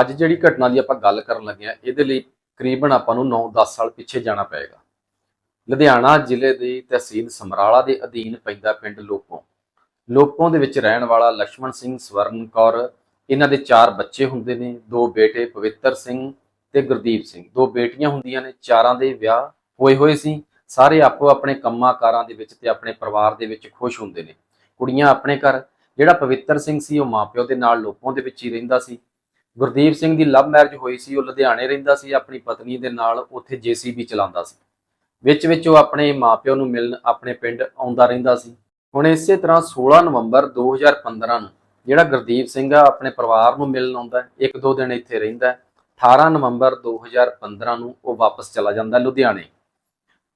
ਅੱਜ ਜਿਹੜੀ ਘਟਨਾ ਦੀ ਆਪਾਂ ਗੱਲ ਕਰਨ ਲੱਗੇ ਆ ਇਹਦੇ ਲਈ ਤਕਰੀਬਨ ਆਪਾਂ ਨੂੰ 9-10 ਸਾਲ ਪਿੱਛੇ ਜਾਣਾ ਪਏਗਾ। ਲੁਧਿਆਣਾ ਜ਼ਿਲ੍ਹੇ ਦੀ ਤਹਿਸੀਲ ਸਮਰਾਲਾ ਦੇ ਅਧੀਨ ਪੈਂਦਾ ਪਿੰਡ ਲੋਪੋ। ਲੋਪੋ ਦੇ ਵਿੱਚ ਰਹਿਣ ਵਾਲਾ ਲక్ష్మణ ਸਿੰਘ ਸਵਰਨ ਕੌਰ, ਇਹਨਾਂ ਦੇ ਚਾਰ ਬੱਚੇ ਹੁੰਦੇ ਨੇ, ਦੋ ਬੇਟੇ ਪਵਿੱਤਰ ਸਿੰਘ ਤੇ ਗੁਰਦੀਪ ਸਿੰਘ। ਦੋ ਬੇਟੀਆਂ ਹੁੰਦੀਆਂ ਨੇ, ਚਾਰਾਂ ਦੇ ਵਿਆਹ ਹੋਏ ਹੋਏ ਸੀ। ਸਾਰੇ ਆਪੋ ਆਪਣੇ ਕੰਮਾਂ ਕਾਰਾਂ ਦੇ ਵਿੱਚ ਤੇ ਆਪਣੇ ਪਰਿਵਾਰ ਦੇ ਵਿੱਚ ਖੁਸ਼ ਹੁੰਦੇ ਨੇ। ਕੁੜੀਆਂ ਆਪਣੇ ਘਰ, ਜਿਹੜਾ ਪਵਿੱਤਰ ਸਿੰਘ ਸੀ, ਉਹ ਮਾਪਿਓ ਦੇ ਨਾਲ ਲੋਪੋਂ ਦੇ ਵਿੱਚ ਹੀ ਰਹਿੰਦਾ ਸੀ। ਗੁਰਦੀਪ ਸਿੰਘ ਦੀ ਲਵ ਮੈਰਿਜ ਹੋਈ ਸੀ, ਉਹ ਲੁਧਿਆਣੇ ਰਹਿੰਦਾ ਸੀ, ਆਪਣੀ ਪਤਨੀ ਦੇ ਨਾਲ ਉੱਥੇ ਜੀਸੀਬੀ ਚਲਾਉਂਦਾ ਸੀ। ਵਿੱਚ ਵਿੱਚ ਉਹ ਆਪਣੇ ਮਾਪਿਆਂ ਨੂੰ ਮਿਲਣ ਆਪਣੇ ਪਿੰਡ ਆਉਂਦਾ ਰਹਿੰਦਾ ਸੀ। ਹੁਣ ਇਸੇ ਤਰ੍ਹਾਂ 16 ਨਵੰਬਰ 2015 ਨੂੰ ਜਿਹੜਾ ਗੁਰਦੀਪ ਸਿੰਘ ਆ, ਆਪਣੇ ਪਰਿਵਾਰ ਨੂੰ ਮਿਲਣ ਆਉਂਦਾ ਇੱਕ ਦੋ ਦਿਨ ਇੱਥੇ ਰਹਿੰਦਾ 18 ਨਵੰਬਰ 2015 ਨੂੰ ਉਹ ਵਾਪਸ ਚਲਾ ਜਾਂਦਾ ਲੁਧਿਆਣੇ।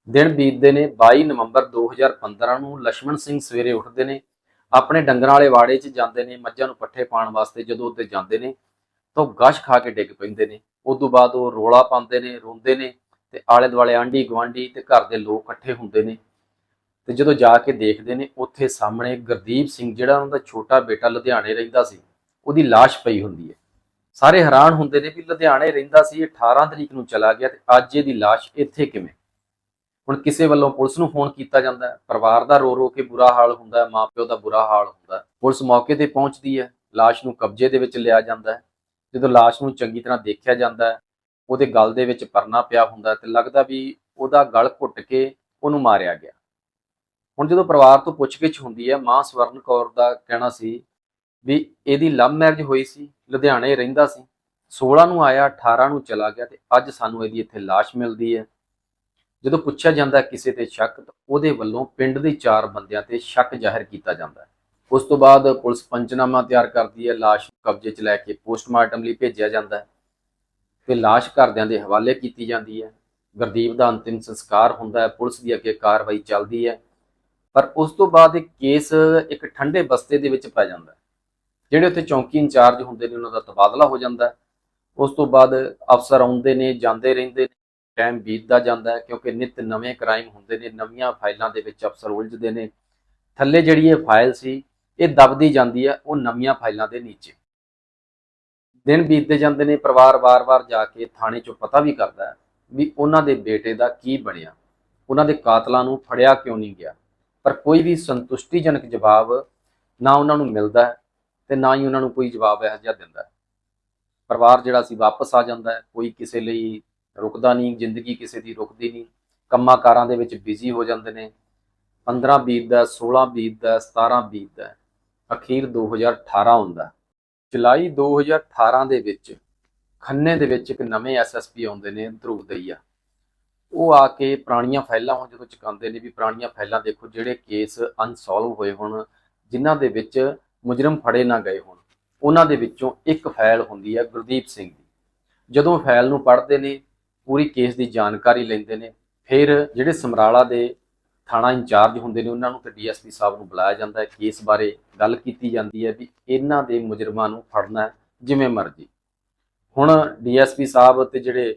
ਦਿਨ ਬੀਤਦੇ ਨੇ 22 ਨਵੰਬਰ 2015 ਨੂੰ ਲక్ష్మణ ਸਿੰਘ ਸਵੇਰੇ ਉੱਠਦੇ ਨੇ, ਆਪਣੇ ਡੰਗਰਾਂ ਵਾਲੇ ਵਾੜੇ 'ਚ ਜਾਂਦੇ ਨੇ, ਮੱਝਾਂ ਨੂੰ ਪੱਠੇ ਪਾਉਣ ਵਾਸਤੇ ਜਦੋਂ ਉੱਤੇ ਜਾਂਦੇ ਨੇ ਤਾਂ ਉਹ ਗਸ਼ ਖਾ ਕੇ ਡਿੱਗ ਪੈਂਦੇ ਨੇ। ਉਸ ਤੋਂ ਬਾਅਦ ਉਹ ਰੋਲਾ ਪਾਉਂਦੇ ਨੇ, ਰੋਂਦੇ ਨੇ ਤੇ ਆਲੇ ਦੁਆਲੇ ਆਂਢੀ ਗੁਆਂਢੀ ਤੇ ਘਰ ਦੇ ਲੋਕ ਇਕੱਠੇ ਹੁੰਦੇ ਨੇ। ਤੇ ਜਦੋਂ ਜਾ ਕੇ ਦੇਖਦੇ ਨੇ, ਉੱਥੇ ਸਾਹਮਣੇ ਗੁਰਦੀਪ ਸਿੰਘ ਜਿਹੜਾ ਉਹਨਾਂ ਦਾ ਛੋਟਾ ਬੇਟਾ ਲੁਧਿਆਣੇ ਰਹਿੰਦਾ ਸੀ, ਉਹਦੀ ਲਾਸ਼ ਪਈ ਹੁੰਦੀ ਹੈ। ਸਾਰੇ ਹੈਰਾਨ ਹੁੰਦੇ ਨੇ ਵੀ ਲੁਧਿਆਣੇ ਰਹਿੰਦਾ ਸੀ, ਇਹ 18 ਤਰੀਕ ਨੂੰ ਚਲਾ ਗਿਆ ਤੇ ਅੱਜ ਇਹਦੀ ਲਾਸ਼ ਇੱਥੇ ਕਿਵੇਂ? ਹੁਣ ਕਿਸੇ ਵੱਲੋਂ ਪੁਲਿਸ ਨੂੰ ਫੋਨ ਕੀਤਾ ਜਾਂਦਾ ਹੈ ਪਰਿਵਾਰ ਦਾ ਰੋ ਰੋ ਕੇ ਬੁਰਾ ਹਾਲ ਹੁੰਦਾ ਹੈ ਮਾਪਿਓ ਦਾ ਬੁਰਾ ਹਾਲ ਹੁੰਦਾ। ਹੈ ਪੁਲਿਸ ਮੌਕੇ ਤੇ ਪਹੁੰਚਦੀ ਹੈ, ਲਾਸ਼ ਨੂੰ ਕਬਜ਼ੇ ਦੇ ਵਿੱਚ ਲਿਆ ਜਾਂਦਾ ਹੈ। ਜਦੋਂ ਲਾਸ਼ ਨੂੰ ਚੰਗੀ ਤਰ੍ਹਾਂ ਦੇਖਿਆ ਜਾਂਦਾ ਹੈ, ਉਹਦੇ ਗਲ ਦੇ ਵਿੱਚ ਪਰਨਾ ਪਿਆ ਹੁੰਦਾ ਹੈ ਤੇ ਲੱਗਦਾ ਵੀ ਉਹਦਾ ਗਲ ਘੁੱਟ ਕੇ ਉਹਨੂੰ ਮਾਰਿਆ ਗਿਆ। ਹੁਣ ਜਦੋਂ ਪਰਿਵਾਰ ਤੋਂ ਪੁੱਛਗਿੱਛ ਹੁੰਦੀ ਹੈ, ਮਾਂ ਸਵਰਨ ਕੌਰ ਦਾ ਕਹਿਣਾ ਸੀ ਵੀ ਇਹਦੀ ਲਵ ਮੈਰਿਜ ਹੋਈ ਸੀ, ਲੁਧਿਆਣੇ ਰਹਿੰਦਾ ਸੀ 16 ਨੂੰ ਆਇਆ 18 ਨੂੰ ਚਲਾ ਗਿਆ ਤੇ ਅੱਜ ਸਾਨੂੰ ਇਹਦੀ ਇੱਥੇ ਲਾਸ਼ ਮਿਲਦੀ ਹੈ। ਜਦੋਂ ਪੁੱਛਿਆ ਜਾਂਦਾ ਕਿਸੇ ਤੇ ਸ਼ੱਕ ਤਾਂ ਉਹਦੇ ਵੱਲੋਂ ਪਿੰਡ ਦੇ ਚਾਰ ਬੰਦਿਆਂ ਤੇ ਸ਼ੱਕ ਜ਼ਾਹਿਰ ਕੀਤਾ ਜਾਂਦਾ ਹੈ। ਉਸ ਤੋਂ ਬਾਅਦ ਪੁਲਿਸ ਪੰਚਨਾਮਾ ਤਿਆਰ ਕਰਦੀ ਹੈ, ਲਾਸ਼ ਕਬਜ਼ੇ 'ਚ ਲੈ ਕੇ ਪੋਸਟਮਾਰਟਮ ਲਈ ਭੇਜਿਆ ਜਾਂਦਾ ਹੈ। ਤੇ ਲਾਸ਼ ਘਰਦਿਆਂ ਦੇ ਹਵਾਲੇ ਕੀਤੀ ਜਾਂਦੀ ਹੈ। ਗੁਰਦੀਪ ਦਾ ਅੰਤਿਮ ਸੰਸਕਾਰ ਹੁੰਦਾ ਹੈ, ਪੁਲਿਸ ਦੀ ਅੱਗੇ ਕਾਰਵਾਈ ਚੱਲਦੀ ਹੈ। ਪਰ ਉਸ ਤੋਂ ਬਾਅਦ ਇਹ ਕੇਸ ਇੱਕ ਠੰਡੇ ਬਸਤੇ ਦੇ ਵਿੱਚ ਪੈ ਜਾਂਦਾ ਹੈ। ਜਿਹੜੇ ਉੱਥੇ ਚੌਂਕੀ ਇੰਚਾਰਜ ਹੁੰਦੇ ਨੇ, ਉਹਨਾਂ ਦਾ ਤਬਾਦਲਾ ਹੋ ਜਾਂਦਾ ਹੈ। ਉਸ ਤੋਂ ਬਾਅਦ ਅਫਸਰ ਆਉਂਦੇ ਨੇ, ਜਾਂਦੇ ਰਹਿੰਦੇ ਨੇ ਟਾਈਮ ਬੀਤਦਾ ਜਾਂਦਾ ਹੈ, ਕਿਉਂਕਿ ਨਿਤ ਨਵੇਂ ਕ੍ਰਾਈਮ ਹੁੰਦੇ ਨੇ, ਨਵੀਆਂ ਫਾਈਲਾਂ ਦੇ ਵਿੱਚ ਅਫਸਰ ਉਲਝਦੇ ਨੇ। ਥੱਲੇ ਜਿਹੜੀ ਇਹ ਫਾਈਲ ਸੀ ਇਹ ਦਬਦੀ ਜਾਂਦੀ ਹੈ ਉਹ ਨਵੀਆਂ ਫਾਈਲਾਂ ਦੇ ਨੀਚੇ। ਦਿਨ ਬੀਤਦੇ ਜਾਂਦੇ ਨੇ, ਪਰਿਵਾਰ ਵਾਰ-ਵਾਰ ਜਾ ਕੇ ਥਾਣੇ 'ਚੋਂ ਪਤਾ ਵੀ ਕਰਦਾ ਵੀ ਉਹਨਾਂ ਦੇ ਬੇਟੇ ਦਾ ਕੀ ਬਣਿਆ। ਉਹਨਾਂ ਦੇ ਕਾਤਲਾਂ ਨੂੰ ਫੜਿਆ ਕਿਉਂ ਨਹੀਂ ਗਿਆ? ਪਰ ਕੋਈ ਵੀ ਸੰਤੁਸ਼ਟੀਜਨਕ ਜਵਾਬ ਨਾ ਉਹਨਾਂ ਨੂੰ ਮਿਲਦਾ ਹੈ ਤੇ ਨਾ ਹੀ ਉਹਨਾਂ ਨੂੰ ਕੋਈ ਜਵਾਬ ਇਹੋ ਜਿਹਾ ਦਿੰਦਾ ਪਰਿਵਾਰ ਜਿਹੜਾ ਸੀ ਵਾਪਸ ਆ ਜਾਂਦਾ ਕੋਈ ਕਿਸੇ ਲਈ ਰੁਕਦਾ ਨਹੀਂ, ਜ਼ਿੰਦਗੀ ਕਿਸੇ ਦੀ ਰੁਕਦੀ ਨਹੀਂ। ਕੰਮਾਂ ਕਾਰਾਂ ਦੇ ਵਿੱਚ ਬਿਜ਼ੀ ਹੋ ਜਾਂਦੇ ਨੇ। 15 ਬੀਤਦਾ 16 ਬੀਤਦਾ 17 ਬੀਤਦਾ ਅਖੀਰ 2018 ਹੁੰਦਾ। ਜੁਲਾਈ 2018 ਦੇ ਵਿੱਚ ਖੰਨੇ ਦੇ ਵਿੱਚ ਇੱਕ ਨਵੇਂ ਐਸਐਸਪੀ ਆਉਂਦੇ ਨੇ ਧਰੂਵ ਦਈਆ। ਉਹ ਆ ਕੇ ਪੁਰਾਣੀਆਂ ਫਾਈਲਾਂ ਹੁਣ ਜਦੋਂ ਚੁਕਾਉਂਦੇ ਨੇ ਵੀ ਪੁਰਾਣੀਆਂ ਫਾਈਲਾਂ ਦੇਖੋ ਜਿਹੜੇ ਕੇਸ ਅਨਸੋਲਵ ਹੋਏ ਹੋਣ, ਜਿਨ੍ਹਾਂ ਦੇ ਵਿੱਚ ਮੁਜਰਮ ਫੜੇ ਨਾ ਗਏ ਹੋਣ। ਉਹਨਾਂ ਦੇ ਵਿੱਚੋਂ ਇੱਕ ਫਾਈਲ ਹੁੰਦੀ ਹੈ ਗੁਰਦੀਪ ਸਿੰਘ ਦੀ। ਜਦੋਂ ਫਾਈਲ ਨੂੰ ਪੜ੍ਹਦੇ ਨੇ, ਪੂਰੀ ਕੇਸ ਦੀ ਜਾਣਕਾਰੀ ਲੈਂਦੇ ਨੇ, ਫਿਰ ਜਿਹੜੇ ਸਮਰਾਲਾ ਦੇ ਥਾਣਾ ਇੰਚਾਰਜ ਹੁੰਦੇ ਨੇ, ਉਹਨਾਂ ਨੂੰ ਤੇ ਡੀਐਸਪੀ ਸਾਹਿਬ ਨੂੰ ਬੁਲਾਇਆ ਜਾਂਦਾ ਹੈ ਕੇਸ ਬਾਰੇ ਗੱਲ ਕੀਤੀ ਜਾਂਦੀ ਹੈ ਵੀ ਇਹਨਾਂ ਦੇ ਮੁਜਰਮਾਂ ਨੂੰ ਫੜਨਾ ਜਿਵੇਂ ਮਰਜ਼ੀ। ਹੁਣ ਡੀਐਸਪੀ ਸਾਹਿਬ ਤੇ ਜਿਹੜੇ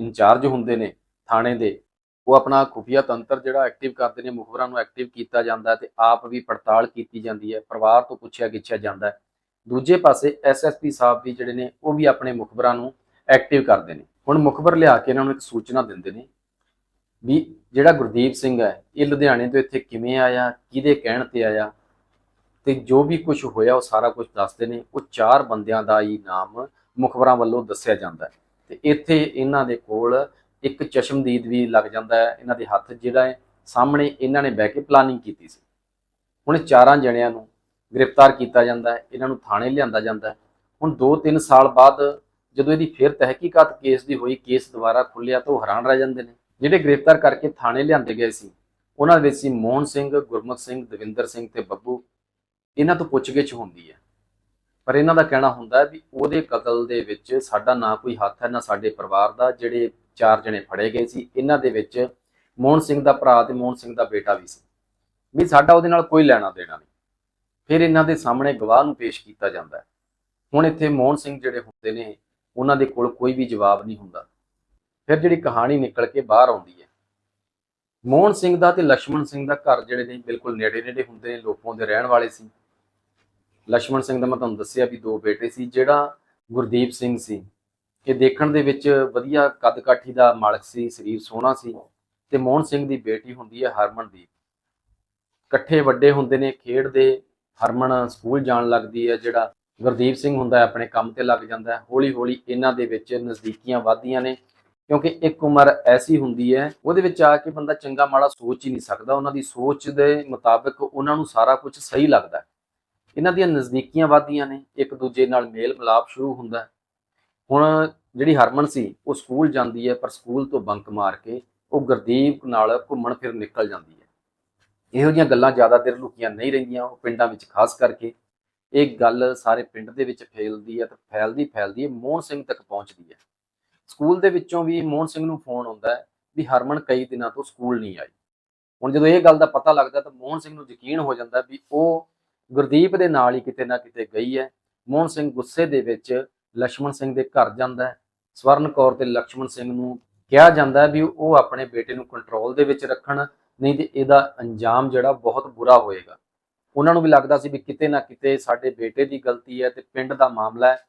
ਇੰਚਾਰਜ ਹੁੰਦੇ ਨੇ ਥਾਣੇ ਦੇ, ਉਹ ਆਪਣਾ ਖੁਫੀਆ ਤੰਤਰ ਜਿਹੜਾ ਐਕਟਿਵ ਕਰਦੇ ਨੇ, ਮੁਖਬਰਾਂ ਨੂੰ ਐਕਟਿਵ ਕੀਤਾ ਜਾਂਦਾ ਹੈ ਤੇ ਆਪ ਵੀ ਪੜਤਾਲ ਕੀਤੀ ਜਾਂਦੀ ਹੈ, ਪਰਿਵਾਰ ਤੋਂ ਪੁੱਛਿਆ ਗਿੱਛਿਆ ਜਾਂਦਾ ਹੈ। ਦੂਜੇ ਪਾਸੇ ਐਸਐਸਪੀ ਸਾਹਿਬ ਵੀ ਜਿਹੜੇ ਨੇ, ਉਹ ਵੀ ਆਪਣੇ ਮੁਖਬਰਾਂ ਨੂੰ ਐਕਟਿਵ ਕਰਦੇ ਨੇ। ਹੁਣ ਮੁਖਬਰ ਲਿਆ ਕੇ ਇਹਨਾਂ ਨੂੰ ਇੱਕ ਸੂਚਨਾ ਦਿੰਦੇ ਨੇ ਵੀ ਜਿਹੜਾ ਗੁਰਦੀਪ ਸਿੰਘ ਹੈ, ਇਹ ਲੁਧਿਆਣੇ ਤੋਂ ਇੱਥੇ ਕਿਵੇਂ ਆਇਆ, ਕਿਹਦੇ ਕਹਿਣ ਤੇ ਆਇਆ? ਤੇ ਜੋ ਵੀ ਕੁਝ ਹੋਇਆ, ਉਹ ਸਾਰਾ ਕੁਝ ਦੱਸਦੇ ਨੇ। ਉਹ ਚਾਰ ਬੰਦਿਆਂ ਦਾ ਹੀ ਨਾਮ ਮੁਖਬਰਾਂ ਵੱਲੋਂ ਦੱਸਿਆ ਜਾਂਦਾ ਹੈ। ਤੇ ਇੱਥੇ ਇਹਨਾਂ ਦੇ ਕੋਲ ਇੱਕ ਚਸ਼ਮਦੀਦ ਵੀ ਲੱਗ ਜਾਂਦਾ ਹੈ। ਇਹਨਾਂ ਦੇ ਹੱਥ ਜਿਹੜਾ ਹੈ, ਸਾਹਮਣੇ ਇਹਨਾਂ ਨੇ ਬਹਿ ਕੇ ਪਲਾਨਿੰਗ ਕੀਤੀ ਸੀ। ਹੁਣ ਚਾਰਾਂ ਜਣਿਆਂ ਨੂੰ ਗ੍ਰਿਫਤਾਰ ਕੀਤਾ ਜਾਂਦਾ ਹੈ। ਇਹਨਾਂ ਨੂੰ ਥਾਣੇ ਲਿਆਂਦਾ ਜਾਂਦਾ ਹੈ। ਹੁਣ 2-3 ਸਾਲ ਬਾਅਦ ਜਦੋਂ ਇਹਦੀ ਫਿਰ ਤਹਿਕੀਕਾਤ ਕੇਸ ਦੀ ਹੋਈ, ਕੇਸ ਦੁਬਾਰਾ ਖੁੱਲਿਆ ਤਾਂ ਉਹ ਹੈਰਾਨ ਰਹਿ ਜਾਂਦੇ ਨੇ। ਜਿਹੜੇ ਗ੍ਰਿਫਤਾਰ ਕਰਕੇ ਥਾਣੇ ਲਿਆਂਦੇ ਗਏ ਸੀ, ਉਹਨਾਂ ਵਿੱਚ ਸੀ ਮੋਹਨ ਸਿੰਘ, ਗੁਰਮੁਖ ਸਿੰਘ, ਦਵਿੰਦਰ ਸਿੰਘ ਤੇ ਬੱਬੂ। ਇਹਨਾਂ ਤੋਂ ਪੁੱਛਗਿੱਛ ਹੁੰਦੀ ਹੈ। ਪਰ ਇਹਨਾਂ ਦਾ ਕਹਿਣਾ ਹੁੰਦਾ ਹੈ ਵੀ ਉਹਦੇ ਕਤਲ ਦੇ ਵਿੱਚ ਸਾਡਾ ਨਾ ਕੋਈ ਹੱਥ ਹੈ, ਨਾ ਸਾਡੇ ਪਰਿਵਾਰ ਦਾ, ਜਿਹੜੇ ਚਾਰ ਜਣੇ ਫੜੇ ਗਏ ਸੀ, ਇਹਨਾਂ ਦੇ ਵਿੱਚ ਮੋਹਨ ਸਿੰਘ ਦਾ ਭਰਾ ਤੇ ਮੋਹਨ ਸਿੰਘ ਦਾ ਬੇਟਾ ਵੀ ਸੀ। ਵੀ ਸਾਡਾ ਉਹਦੇ ਨਾਲ ਕੋਈ ਲੈਣਾ ਦੇਣਾ ਨਹੀਂ। ਫਿਰ ਇਹਨਾਂ ਦੇ ਸਾਹਮਣੇ ਗਵਾਹ ਨੂੰ ਪੇਸ਼ ਕੀਤਾ ਜਾਂਦਾ ਹੈ। ਹੁਣ ਇੱਥੇ ਮੋਹਨ ਸਿੰਘ ਜਿਹੜੇ ਹੁੰਦੇ ਨੇ, ਉਹਨਾਂ ਦੇ ਕੋਲ ਕੋਈ ਵੀ ਜਵਾਬ ਨਹੀਂ ਹੁੰਦਾ। ਫਿਰ ਜਿਹੜੀ ਕਹਾਣੀ ਨਿਕਲ ਕੇ ਬਾਹਰ ਆਉਂਦੀ ਹੈ। ਮੋਹਨ ਸਿੰਘ ਦਾ ਤੇ ਲక్ష్మణ ਸਿੰਘ ਦਾ ਘਰ ਜਿਹੜੇ ਨੇ ਬਿਲਕੁਲ ਨੇੜੇ-ਨੇੜੇ ਹੁੰਦੇ ਨੇ, ਲੋਕਾਂ ਦੇ ਰਹਿਣ ਵਾਲੇ ਸੀ। ਲక్ష్మణ ਸਿੰਘ ਦਾ ਮੈਂ ਤੁਹਾਨੂੰ ਦੱਸਿਆ ਵੀ ਦੋ ਬੇਟੇ ਸੀ, ਜਿਹੜਾ ਗੁਰਦੀਪ ਸਿੰਘ ਸੀ। ਕਿ ਦੇਖਣ ਦੇ ਵਿੱਚ ਵਧੀਆ ਕੱਦ ਕਾਠੀ ਦਾ ਮਾਲਕ ਸੀ, ਸਰੀਰ ਸੋਹਣਾ ਸੀ ਤੇ ਮੋਹਨ ਸਿੰਘ ਦੀ ਬੇਟੀ ਹੁੰਦੀ ਹੈ ਹਰਮਨਦੀਪ। ਇਕੱਠੇ ਵੱਡੇ ਹੁੰਦੇ ਨੇ, ਖੇਡਦੇ, ਹਰਮਨ ਸਕੂਲ ਜਾਣ ਲੱਗਦੀ ਹੈ, ਜਿਹੜਾ ਗੁਰਦੀਪ ਸਿੰਘ ਹੁੰਦਾ ਆਪਣੇ ਕੰਮ ਤੇ ਲੱਗ ਜਾਂਦਾ ਹੌਲੀ ਹੌਲੀ ਇਹਨਾਂ ਦੇ ਵਿੱਚ ਨਜ਼ਦੀਕੀਆਂ ਵਧਦੀਆਂ ਨੇ। ਕਿਉਂਕਿ ਇੱਕ ਉਮਰ ਐਸੀ ਹੁੰਦੀ ਹੈ, ਉਹਦੇ ਵਿੱਚ ਆ ਕੇ ਬੰਦਾ ਚੰਗਾ ਮਾੜਾ ਸੋਚ ਹੀ ਨਹੀਂ ਸਕਦਾ। ਉਹਨਾਂ ਦੀ ਸੋਚ ਦੇ ਮੁਤਾਬਕ ਉਹਨਾਂ ਨੂੰ ਸਾਰਾ ਕੁਝ ਸਹੀ ਲੱਗਦਾ ਹੈ। ਇਹਨਾਂ ਦੀਆਂ ਨਜ਼ਦੀਕੀਆਂ ਵੱਧਦੀਆਂ ਨੇ, ਇੱਕ ਦੂਜੇ ਨਾਲ ਮੇਲ ਮਿਲਾਪ ਸ਼ੁਰੂ ਹੁੰਦਾ ਹੈ। ਹੁਣ ਜਿਹੜੀ ਹਰਮਨ ਸੀ, ਉਹ ਸਕੂਲ ਜਾਂਦੀ ਹੈ, ਪਰ ਸਕੂਲ ਤੋਂ ਬੰਕ ਮਾਰ ਕੇ ਉਹ ਗੁਰਦੀਪ ਨਾਲ ਘੁੰਮਣ ਫਿਰ ਨਿਕਲ ਜਾਂਦੀ ਹੈ। ਇਹੋ ਜਿਹੀਆਂ ਗੱਲਾਂ ਜ਼ਿਆਦਾ ਦੇਰ ਲੁਕੀਆਂ ਨਹੀਂ ਰਹਿੰਦੀਆਂ, ਉਹ ਪਿੰਡਾਂ ਵਿੱਚ ਖਾਸ ਕਰਕੇ। ਇਹ ਗੱਲ ਸਾਰੇ ਪਿੰਡ ਦੇ ਵਿੱਚ ਫੈਲਦੀ ਹੈ ਤੇ ਫੈਲਦੀ ਫੈਲਦੀ ਹੈ, ਮੋਹਨ ਸਿੰਘ ਤੱਕ ਪਹੁੰਚਦੀ ਹੈ। ਸਕੂਲ ਦੇ ਵਿੱਚੋਂ ਵੀ ਮੋਹਨ ਸਿੰਘ ਨੂੰ ਫੋਨ ਆਉਂਦਾ ਵੀ ਹਰਮਨ ਕਈ ਦਿਨਾਂ ਤੋਂ ਸਕੂਲ ਨਹੀਂ ਆਈ। ਹੁਣ ਜਦੋਂ ਇਹ ਗੱਲ ਦਾ ਪਤਾ ਲੱਗਦਾ ਤਾਂ ਮੋਹਨ ਸਿੰਘ ਨੂੰ ਯਕੀਨ ਹੋ ਜਾਂਦਾ ਵੀ ਉਹ ਗੁਰਦੀਪ ਦੇ ਨਾਲ ਹੀ ਕਿਤੇ ਨਾ ਕਿਤੇ ਗਈ ਹੈ। ਮੋਹਨ ਸਿੰਘ ਗੁੱਸੇ ਦੇ ਵਿੱਚ ਲక్ష్మణ ਸਿੰਘ ਦੇ ਘਰ ਜਾਂਦਾ ਸਵਰਨ ਕੌਰ ਤੇ ਲక్ష్మణ ਸਿੰਘ ਨੂੰ ਕਿਹਾ ਜਾਂਦਾ ਵੀ ਉਹ ਆਪਣੇ ਬੇਟੇ ਨੂੰ ਕੰਟਰੋਲ ਦੇ ਵਿੱਚ ਰੱਖਣ, ਨਹੀਂ ਤੇ ਇਹਦਾ ਅੰਜਾਮ ਜਿਹੜਾ ਬਹੁਤ ਬੁਰਾ ਹੋਏਗਾ। ਉਹਨਾਂ ਨੂੰ ਵੀ ਲੱਗਦਾ ਸੀ ਵੀ ਕਿਤੇ ਨਾ ਕਿਤੇ ਸਾਡੇ ਬੇਟੇ ਦੀ ਗਲਤੀ ਹੈ ਤੇ ਪਿੰਡ ਦਾ ਮਾਮਲਾ ਹੈ।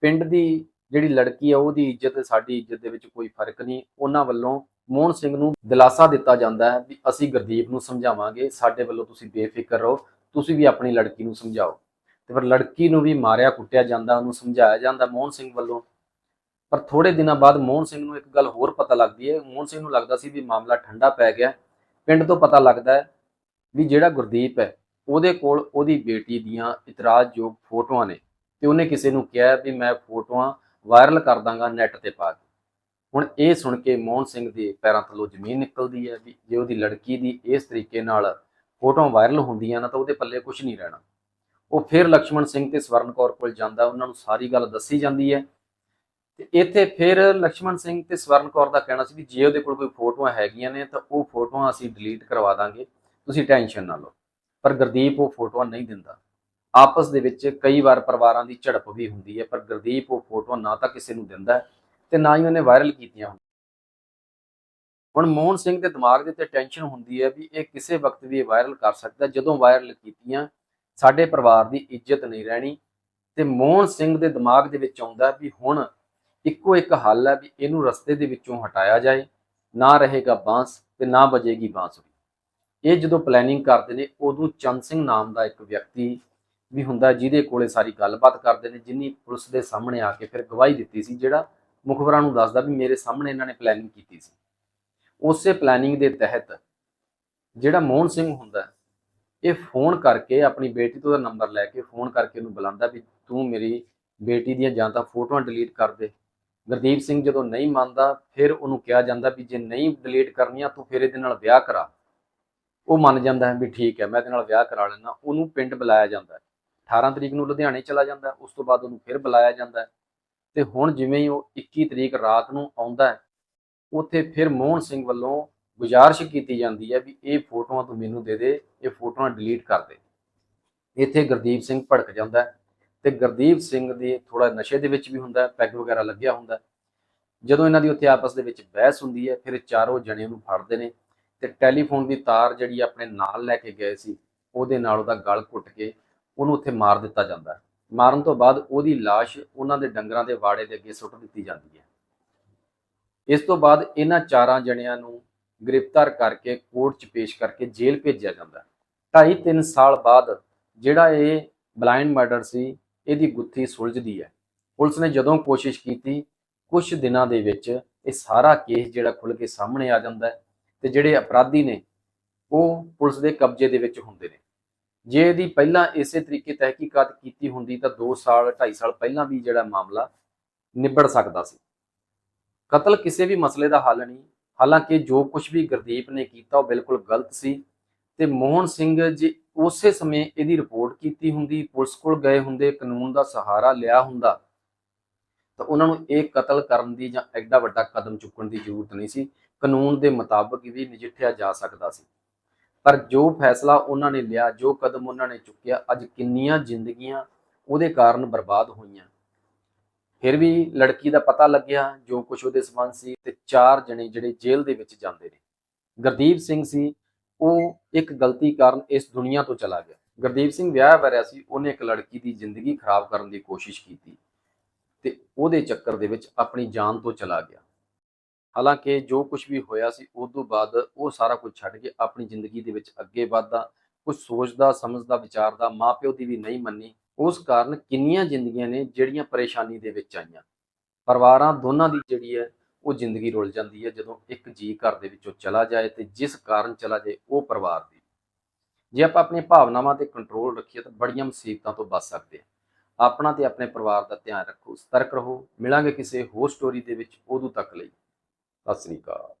ਪਿੰਡ ਦੀ ਜਿਹੜੀ ਲੜਕੀ ਹੈ ਉਹਦੀ ਇੱਜ਼ਤ ਤੇ ਸਾਡੀ ਇੱਜ਼ਤ ਦੇ ਵਿੱਚ ਕੋਈ ਫ਼ਰਕ ਨਹੀਂ। ਉਹਨਾਂ ਵੱਲੋਂ ਮੋਹਨ ਸਿੰਘ ਨੂੰ ਦਿਲਾਸਾ ਦਿੱਤਾ ਜਾਂਦਾ ਹੈ ਵੀ ਅਸੀਂ ਗੁਰਦੀਪ ਨੂੰ ਸਮਝਾਵਾਂਗੇ, ਸਾਡੇ ਵੱਲੋਂ ਤੁਸੀਂ ਬੇਫਿਕਰ ਰਹੋ, ਤੁਸੀਂ ਵੀ ਆਪਣੀ ਲੜਕੀ ਨੂੰ ਸਮਝਾਓ। ਤੇ ਫਿਰ ਲੜਕੀ ਨੂੰ ਵੀ ਮਾਰਿਆ, ਕੁੱਟਿਆ ਜਾਂਦਾ, ਉਹਨੂੰ ਸਮਝਾਇਆ ਜਾਂਦਾ ਮੋਹਨ ਸਿੰਘ ਵੱਲੋਂ। ਪਰ ਥੋੜੇ ਦਿਨਾਂ ਬਾਅਦ ਮੋਹਨ ਸਿੰਘ ਨੂੰ ਇੱਕ ਗੱਲ ਹੋਰ ਪਤਾ ਲੱਗਦੀ ਹੈ। ਮੋਹਨ ਸਿੰਘ ਨੂੰ ਲੱਗਦਾ ਸੀ ਵੀ ਮਾਮਲਾ ਠੰਡਾ ਪੈ ਗਿਆ। ਪਿੰਡ ਤੋਂ ਪਤਾ ਲੱਗਦਾ ਹੈ ਵੀ ਜਿਹੜਾ ਗੁਰਦੀਪ ਹੈ, ਉਹਦੇ ਕੋਲ ਉਹਦੀ ਬੇਟੀ ਦੀਆਂ ਇਤਰਾਜ਼ਯੋਗ ਫੋਟੋਆਂ ਨੇ। ਤੇ ਉਹਨੇ ਕਿਸੇ ਨੂੰ ਕਿਹਾ ਵੀ ਮੈਂ ਫੋਟੋਆਂ ਵਾਇਰਲ ਕਰ ਦਾਂਗਾ ਨੈੱਟ ਤੇ ਪਾ ਕੇ। ਹੁਣ ਇਹ ਸੁਣ ਕੇ ਮੋਹਨ ਸਿੰਘ ਦੇ ਪੈਰਾਂ ਥੱਲੋਂ ਜ਼ਮੀਨ ਨਿਕਲਦੀ ਹੈ ਵੀ ਜੇ ਉਹਦੀ ਲੜਕੀ ਦੀ ਇਸ ਤਰੀਕੇ ਨਾਲ ਫੋਟੋ ਵਾਇਰਲ ਹੁੰਦੀਆਂ ਨਾ ਤਾਂ ਉਹਦੇ ਪੱਲੇ ਕੁਝ ਨਹੀਂ ਰਹਿਣਾ। ਉਹ ਫਿਰ ਲక్ష్మణ ਸਿੰਘ ਤੇ ਸਵਰਨ ਕੌਰ ਕੋਲ ਜਾਂਦਾ, ਉਹਨਾਂ ਨੂੰ ਸਾਰੀ ਗੱਲ ਦੱਸੀ ਜਾਂਦੀ ਹੈ। ਤੇ ਇੱਥੇ ਫਿਰ ਲక్ష్మణ ਸਿੰਘ ਤੇ ਸਵਰਨ ਕੌਰ ਦਾ ਕਹਿਣਾ ਸੀ ਵੀ ਜੇ ਉਹਦੇ ਕੋਲ ਕੋਈ ਫੋਟੋਆਂ ਹੈਗੀਆਂ ਨੇ ਤਾਂ ਉਹ ਫੋਟੋਆਂ ਅਸੀਂ ਡਿਲੀਟ ਕਰਵਾ ਦਾਂਗੇ, ਤੁਸੀਂ ਟੈਨਸ਼ਨ ਨਾ ਲਓ। ਪਰ ਗੁਰਦੀਪ ਉਹ ਫੋਟੋਆਂ ਨਹੀਂ ਦਿੰਦਾ। ਆਪਸ ਦੇ ਵਿੱਚ ਕਈ ਵਾਰ ਪਰਿਵਾਰਾਂ ਦੀ ਝੜਪ ਵੀ ਹੁੰਦੀ ਹੈ, ਪਰ ਗੁਰਦੀਪ ਉਹ ਫੋਟੋਆਂ ਨਾ ਤਾਂ ਕਿਸੇ ਨੂੰ ਦਿੰਦਾ ਹੈ ਤੇ ਨਾ ਹੀ ਉਹਨੇ ਵਾਇਰਲ ਕੀਤੀਆਂ ਹੁਣ ਮੋਹਨ ਸਿੰਘ ਦੇ ਦਿਮਾਗ ਦੇ ਉੱਤੇ ਟੈਨਸ਼ਨ ਹੁੰਦੀ ਹੈ ਵੀ ਇਹ ਕਿਸੇ ਵਕਤ ਵੀ ਵਾਇਰਲ ਕਰ ਸਕਦਾ ਜਦੋਂ ਵਾਇਰਲ ਕੀਤੀਆਂ, ਸਾਡੇ ਪਰਿਵਾਰ ਦੀ ਇੱਜ਼ਤ ਨਹੀਂ ਰਹਿਣੀ ਤੇ ਮੋਹਨ ਸਿੰਘ ਦੇ ਦਿਮਾਗ ਦੇ ਵਿੱਚ ਆਉਂਦਾ ਵੀ ਹੁਣ ਇੱਕੋ ਇੱਕ ਹੱਲ ਹੈ ਵੀ ਇਹਨੂੰ ਰਸਤੇ ਦੇ ਵਿੱਚੋਂ ਹਟਾਇਆ ਜਾਏ, ਨਾ ਰਹੇਗਾ ਬਾਂਸ ਤੇ ਨਾ ਬਜੇਗੀ ਬਾਂਸੁਰੀ। ਇਹ ਜਦੋਂ ਪਲੈਨਿੰਗ ਕਰਦੇ ਨੇ, ਉਦੋਂ ਚੰਦ ਸਿੰਘ ਨਾਮ ਦਾ ਇੱਕ ਵਿਅਕਤੀ ਵੀ ਹੁੰਦਾ ਜਿਹਦੇ ਕੋਲੇ ਸਾਰੀ ਗੱਲਬਾਤ ਕਰਦੇ ਨੇ, ਜਿੰਨੀ ਪੁਲਿਸ ਦੇ ਸਾਹਮਣੇ ਆ ਕੇ ਫਿਰ ਗਵਾਹੀ ਦਿੱਤੀ ਸੀ, ਜਿਹੜਾ ਮੁਖਬਰਾਂ ਨੂੰ ਦੱਸਦਾ ਵੀ ਮੇਰੇ ਸਾਹਮਣੇ ਇਹਨਾਂ ਨੇ ਪਲੈਨਿੰਗ ਕੀਤੀ ਸੀ। ਉਸੇ ਪਲੈਨਿੰਗ ਦੇ ਤਹਿਤ ਜਿਹੜਾ ਮੋਹਨ ਸਿੰਘ ਹੁੰਦਾ, ਇਹ ਫੋਨ ਕਰਕੇ ਆਪਣੀ ਬੇਟੀ ਤੋਂ ਦਾ ਨੰਬਰ ਲੈ ਕੇ ਫੋਨ ਕਰਕੇ ਉਹਨੂੰ ਬੁਲਾਉਂਦਾ ਵੀ ਤੂੰ ਮੇਰੀ ਬੇਟੀ ਦੀਆਂ ਜਾਂ ਤਾਂ ਫੋਟੋਆਂ ਡਿਲੀਟ ਕਰ ਦੇ। ਗੁਰਦੀਪ ਸਿੰਘ ਜਦੋਂ ਨਹੀਂ ਮੰਨਦਾ, ਫਿਰ ਉਹਨੂੰ ਕਿਹਾ ਜਾਂਦਾ ਵੀ ਜੇ ਨਹੀਂ ਡਿਲੀਟ ਕਰਨੀਆਂ ਤੂੰ ਫਿਰ ਇਹਦੇ ਨਾਲ ਵਿਆਹ ਕਰਾ। ਉਹ ਮੰਨ ਜਾਂਦਾ ਹੈ ਵੀ ਠੀਕ ਹੈ, ਮੈਂ ਇਹਦੇ ਨਾਲ ਵਿਆਹ ਕਰਾ ਲੈਣਾ ਉਹਨੂੰ ਪਿੰਡ ਬੁਲਾਇਆ ਜਾਂਦਾ। ਹੈ 18 ਤਰੀਕ ਨੂੰ ਲੁਧਿਆਣੇ ਚਲਾ ਜਾਂਦਾ ਉਸ ਤੋਂ ਬਾਅਦ ਉਹਨੂੰ ਫਿਰ ਬੁਲਾਇਆ ਜਾਂਦਾ ਹੈ। ਤੇ ਹੁਣ ਜਿਵੇਂ ਹੀ ਉਹ 21 ਤਰੀਕ ਰਾਤ ਨੂੰ ਆਉਂਦਾ ਉੱਥੇ ਫਿਰ ਮੋਹਨ ਸਿੰਘ ਵੱਲੋਂ ਗੁਜ਼ਾਰਿਸ਼ ਕੀਤੀ ਜਾਂਦੀ ਹੈ ਵੀ ਇਹ ਫੋਟੋਆਂ ਤੂੰ ਮੈਨੂੰ ਦੇ ਦੇ, ਇਹ ਫੋਟੋਆਂ ਡਿਲੀਟ ਕਰ ਦੇ। ਇੱਥੇ ਗੁਰਦੀਪ ਸਿੰਘ ਭੜਕ ਜਾਂਦਾ ਹੈ ਤੇ ਗੁਰਦੀਪ ਸਿੰਘ ਦੀ ਥੋੜਾ ਨਸ਼ੇ ਦੇ ਵਿੱਚ ਵੀ ਹੁੰਦਾ ਪੈਗ ਵਗੈਰਾ ਲੱਗਿਆ ਹੁੰਦਾ ਜਦੋਂ ਇਹਨਾਂ ਦੀ ਉੱਥੇ ਆਪਸ ਦੇ ਵਿੱਚ ਬਹਿਸ ਹੁੰਦੀ ਹੈ, ਫਿਰ ਚਾਰੋਂ ਜਣੇ ਨੂੰ ਫੜਦੇ ਨੇ ਤੇ ਟੈਲੀਫੋਨ ਦੀ ਤਾਰ ਜਿਹੜੀ ਆਪਣੇ ਨਾਲ ਲੈ ਕੇ ਗਏ ਸੀ, ਉਹਦੇ ਨਾਲ ਉਹਦਾ ਗਲ ਘੁੱਟ ਕੇ ਉਹਨੂੰ ਉੱਥੇ ਮਾਰ ਦਿੱਤਾ ਜਾਂਦਾ ਹੈ। ਮਾਰਨ ਤੋਂ ਬਾਅਦ ਉਹਦੀ ਲਾਸ਼ ਉਹਨਾਂ ਦੇ ਡੰਗਰਾਂ ਦੇ ਵਾੜੇ ਦੇ ਅੱਗੇ ਸੁੱਟ ਦਿੱਤੀ ਜਾਂਦੀ ਹੈ। ਇਸ ਤੋਂ ਬਾਅਦ ਇਹਨਾਂ ਚਾਰਾਂ ਜਣਿਆਂ ਨੂੰ ਗ੍ਰਿਫਤਾਰ ਕਰਕੇ ਕੋਰਟ 'ਚ ਪੇਸ਼ ਕਰਕੇ ਜੇਲ੍ਹ ਭੇਜਿਆ ਜਾਂਦਾ ਢਾਈ ਤਿੰਨ ਸਾਲ ਬਾਅਦ ਜਿਹੜਾ ਇਹ ਬਲਾਈਂਡ ਮਰਡਰ ਸੀ, ਇਹਦੀ ਗੁੱਥੀ ਸੁਲਝਦੀ ਹੈ। ਪੁਲਿਸ ਨੇ ਜਦੋਂ ਕੋਸ਼ਿਸ਼ ਕੀਤੀ ਕੁਝ ਦਿਨਾਂ ਦੇ ਵਿੱਚ ਇਹ ਸਾਰਾ ਕੇਸ ਜਿਹੜਾ ਖੁੱਲ ਕੇ ਸਾਹਮਣੇ ਆ ਜਾਂਦਾ ਹੈ ਤੇ ਜਿਹੜੇ ਅਪਰਾਧੀ ਨੇ, ਉਹ ਪੁਲਿਸ ਦੇ ਕਬਜ਼ੇ ਦੇ ਵਿੱਚ ਹੁੰਦੇ ਨੇ। ਜੇ ਇਹਦੀ ਪਹਿਲਾਂ ਇਸੇ ਤਰੀਕੇ ਤਹਿਕੀਕਾਤ ਕੀਤੀ ਹੁੰਦੀ ਤਾਂ 2 ਸਾਲ 2.5 ਸਾਲ ਪਹਿਲਾਂ ਵੀ ਜਿਹੜਾ ਮਾਮਲਾ ਨਿਬੜ ਸਕਦਾ ਸੀ। ਕਤਲ ਕਿਸੇ ਵੀ ਮਸਲੇ ਦਾ ਹੱਲ ਨਹੀਂ। ਹਾਲਾਂਕਿ ਜੋ ਕੁਝ ਵੀ ਗੁਰਦੀਪ ਨੇ ਕੀਤਾ ਉਹ ਬਿਲਕੁਲ ਗਲਤ ਸੀ ਤੇ ਮੋਹਨ ਸਿੰਘ ਜੇ ਉਸੇ ਸਮੇਂ ਇਹਦੀ ਰਿਪੋਰਟ ਕੀਤੀ ਹੁੰਦੀ, ਪੁਲਿਸ ਕੋਲ ਗਏ ਹੁੰਦੇ, ਕਾਨੂੰਨ ਦਾ ਸਹਾਰਾ ਲਿਆ ਹੁੰਦਾ, ਤਾਂ ਉਹਨਾਂ ਨੂੰ ਇਹ ਕਤਲ ਕਰਨ ਦੀ ਜਾਂ ਐਡਾ ਵੱਡਾ ਕਦਮ ਚੁੱਕਣ ਦੀ ਜ਼ਰੂਰਤ ਨਹੀਂ ਸੀ। ਕਾਨੂੰਨ ਦੇ ਮੁਤਾਬਕ ਵੀ ਨਜਿੱਠਿਆ ਜਾ ਸਕਦਾ ਸੀ। ਪਰ ਜੋ ਫੈਸਲਾ ਉਹਨਾਂ ਨੇ ਲਿਆ, ਜੋ ਕਦਮ ਉਹਨਾਂ ਨੇ ਚੁੱਕਿਆ, ਅੱਜ ਕਿੰਨੀਆਂ ਜ਼ਿੰਦਗੀਆਂ ਉਹਦੇ ਕਾਰਨ ਬਰਬਾਦ ਹੋਈਆਂ। ਫਿਰ ਵੀ ਲੜਕੀ ਦਾ ਪਤਾ ਲੱਗਿਆ, ਜੋ ਕੁਝ ਉਹਦੇ ਸਬੰਧ ਸੀ ਤੇ ਚਾਰ ਜਣੇ ਜਿਹੜੇ ਜੇਲ੍ਹ ਦੇ ਵਿੱਚ ਜਾਂਦੇ ਨੇ। ਗੁਰਦੀਪ ਸਿੰਘ ਸੀ, ਉਹ ਇੱਕ ਗਲਤੀ ਕਾਰਨ ਇਸ ਦੁਨੀਆ ਤੋਂ ਚਲਾ ਗਿਆ। ਗੁਰਦੀਪ ਸਿੰਘ ਵਿਆਹ ਵਰਿਆ ਸੀ, ਉਹਨੇ ਇੱਕ ਲੜਕੀ ਦੀ ਜ਼ਿੰਦਗੀ ਖਰਾਬ ਕਰਨ ਦੀ ਕੋਸ਼ਿਸ਼ ਕੀਤੀ ਤੇ ਉਹਦੇ ਚੱਕਰ ਦੇ ਵਿੱਚ ਆਪਣੀ ਜਾਨ ਤੋਂ ਚਲਾ ਗਿਆ। ਹਾਲਾਂਕਿ ਜੋ ਕੁਝ ਵੀ ਹੋਇਆ ਸੀ, ਉਸ ਤੋਂ ਬਾਅਦ ਉਹ ਸਾਰਾ ਕੁਝ ਛੱਡ ਕੇ ਆਪਣੀ ਜ਼ਿੰਦਗੀ ਦੇ ਵਿੱਚ ਅੱਗੇ ਵਧਦਾ ਕੁਝ ਸੋਚਦਾ, ਸਮਝਦਾ, ਵਿਚਾਰਦਾ, ਮਾਪਿਓ ਦੀ ਵੀ ਨਹੀਂ ਮੰਨੀ, ਉਸ ਕਾਰਨ ਕਿੰਨੀਆਂ ਜ਼ਿੰਦਗੀਆਂ ਨੇ ਜਿਹੜੀਆਂ ਪਰੇਸ਼ਾਨੀ ਦੇ ਵਿੱਚ ਆਈਆਂ। ਪਰਿਵਾਰਾਂ ਦੋਨਾਂ ਦੀ ਜਿਹੜੀ ਹੈ, ਉਹ ਜ਼ਿੰਦਗੀ ਰੁਲ ਜਾਂਦੀ ਹੈ ਜਦੋਂ ਇੱਕ ਜੀ ਘਰ ਦੇ ਵਿੱਚੋਂ ਚਲਾ ਜਾਏ ਤੇ ਜਿਸ ਕਾਰਨ ਚਲਾ ਜਾਏ ਉਹ ਪਰਿਵਾਰ ਦੀ। ਜੇ ਆਪਾਂ ਆਪਣੀਆਂ ਭਾਵਨਾਵਾਂ ਤੇ ਕੰਟਰੋਲ ਰੱਖੀਏ ਤਾਂ ਬੜੀਆਂ ਮੁਸੀਬਤਾਂ ਤੋਂ ਬਚ ਸਕਦੇ ਹਾਂ। ਆਪਣਾ ਤੇ ਆਪਣੇ ਪਰਿਵਾਰ ਦਾ ਧਿਆਨ ਰੱਖੋ, ਸਤਰਕ ਰਹੋ, ਮਿਲਾਂਗੇ ਕਿਸੇ ਹੋਰ ਸਟੋਰੀ ਦੇ ਵਿੱਚ ਉਦੋਂ ਤੱਕ ਲਈ। アスリーか